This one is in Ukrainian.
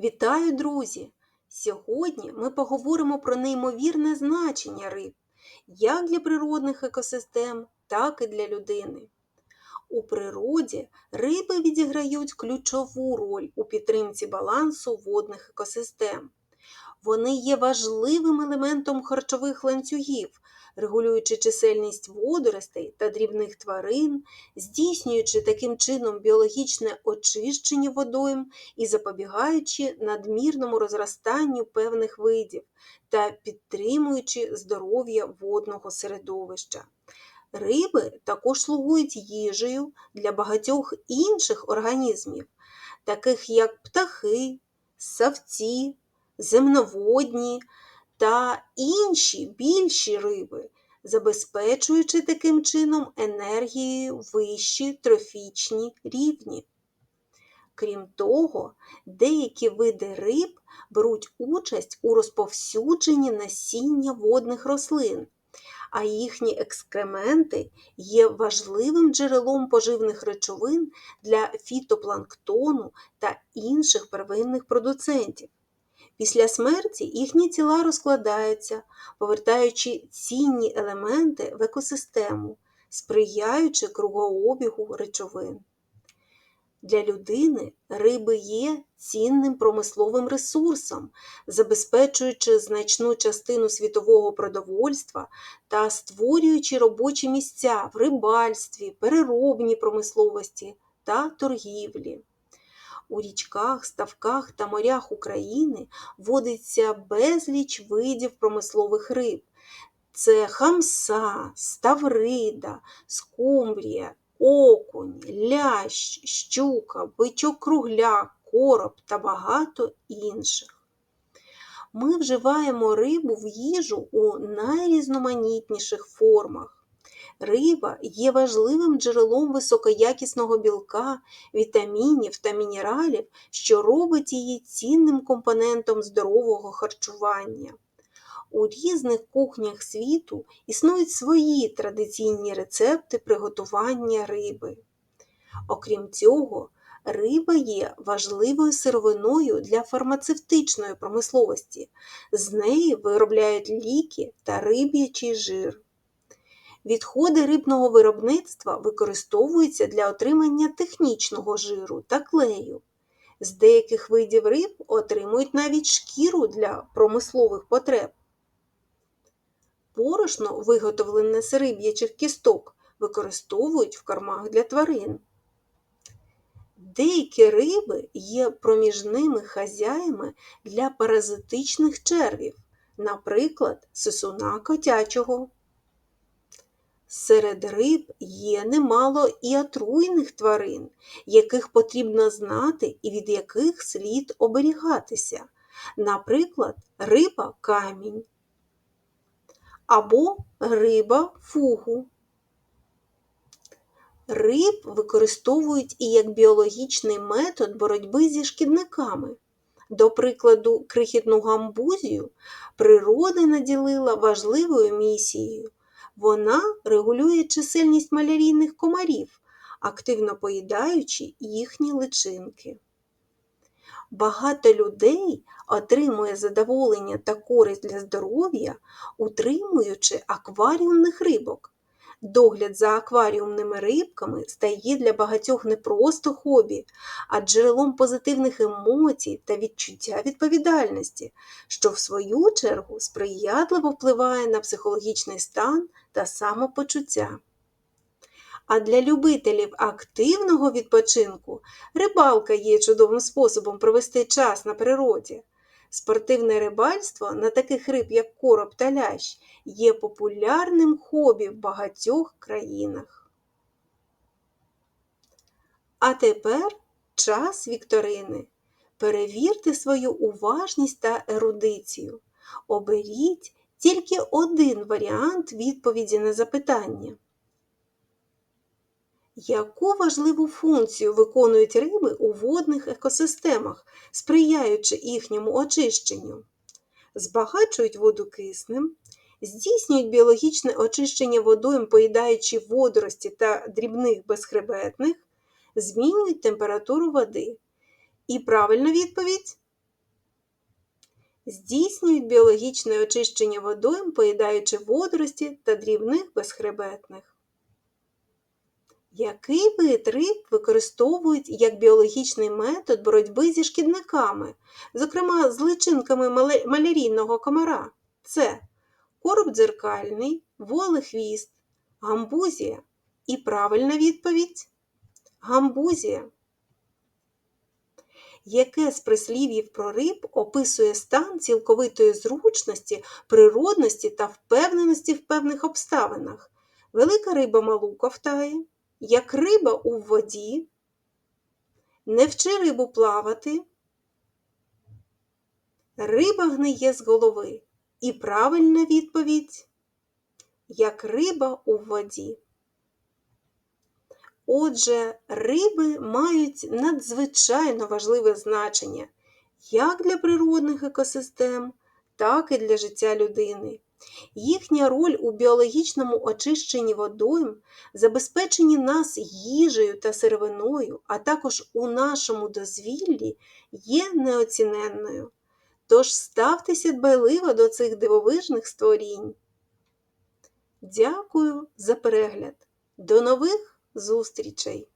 Вітаю, друзі! Сьогодні ми поговоримо про неймовірне значення риб як для природних екосистем, так і для людини. У природі риби відіграють ключову роль у підтримці балансу водних екосистем. Вони є важливим елементом харчових ланцюгів, регулюючи чисельність водоростей та дрібних тварин, здійснюючи таким чином біологічне очищення водойм і запобігаючи надмірному розростанню певних видів та підтримуючи здоров'я водного середовища. Риби також слугують їжею для багатьох інших організмів, таких як птахи, савці, земноводні та інші більші риби, забезпечуючи таким чином енергією вищі трофічні рівні. Крім того, деякі види риб беруть участь у розповсюдженні насіння водних рослин, а їхні екскременти є важливим джерелом поживних речовин для фітопланктону та інших первинних продуцентів. Після смерті їхні тіла розкладаються, повертаючи цінні елементи в екосистему, сприяючи кругообігу речовин. Для людини риби є цінним промисловим ресурсом, забезпечуючи значну частину світового продовольства та створюючи робочі місця в рибальстві, переробній промисловості та торгівлі. У річках, ставках та морях України водиться безліч видів промислових риб. Це хамса, ставрида, скумбрія, окунь, лящ, щука, бичок кругляк, короб та багато інших. Ми вживаємо рибу в їжу у найрізноманітніших формах. Риба є важливим джерелом високоякісного білка, вітамінів та мінералів, що робить її цінним компонентом здорового харчування. У різних кухнях світу існують свої традиційні рецепти приготування риби. Окрім цього, риба є важливою сировиною для фармацевтичної промисловості. З неї виробляють ліки та риб'ячий жир. Відходи рибного виробництва використовуються для отримання технічного жиру та клею. З деяких видів риб отримують навіть шкіру для промислових потреб. Порошно, виготовлене з риб'ячих кісток, використовують в кормах для тварин. Деякі риби є проміжними хазяями для паразитичних червів, наприклад, сисуна котячого. Серед риб є немало і отруйних тварин, яких потрібно знати і від яких слід оберігатися, наприклад, риба камінь або риба фугу. Риб використовують і як біологічний метод боротьби зі шкідниками. До прикладу, крихітну гамбузію природа наділила важливою місією. Вона регулює чисельність малярійних комарів, активно поїдаючи їхні личинки. Багато людей отримує задоволення та користь для здоров'я, утримуючи акваріумних рибок. Догляд за акваріумними рибками стає для багатьох не просто хобі, а джерелом позитивних емоцій та відчуття відповідальності, що в свою чергу сприятливо впливає на психологічний стан та самопочуття. А для любителів активного відпочинку рибалка є чудовим способом провести час на природі. Спортивне рибальство на таких риб, як короб та лящ, є популярним хобі в багатьох країнах. А тепер час вікторини. Перевірте свою уважність та ерудицію. Оберіть тільки один варіант відповіді на запитання. Яку важливу функцію виконують риби у водних екосистемах, сприяючи їхньому очищенню? Збагачують воду киснем, здійснюють біологічне очищення водойм, поїдаючи водорості та дрібних безхребетних, змінюють температуру води. І правильна відповідь здійснюють біологічне очищення водойм, поїдаючи водорості та дрібних безхребетних. Який вид риб використовують як біологічний метод боротьби зі шкідниками, зокрема з личинками малярійного комара? Це короб дзеркальний, волехвіст, гамбузія. І правильна відповідь гамбузія. Яке з прислів'їв про риб описує стан цілковитої зручності, природності та впевненості в певних обставинах? Велика риба малу ковтає, як риба у воді, не вчи рибу плавати, риба гниє з голови. І правильна відповідь як риба у воді. Отже, риби мають надзвичайно важливе значення як для природних екосистем, так і для життя людини. Їхня роль у біологічному очищенні водойм, забезпеченні нас їжею та сировиною, а також у нашому дозвіллі є неоціненною. Тож ставтеся дбайливо до цих дивовижних створінь. Дякую за перегляд. До нових зустрічей!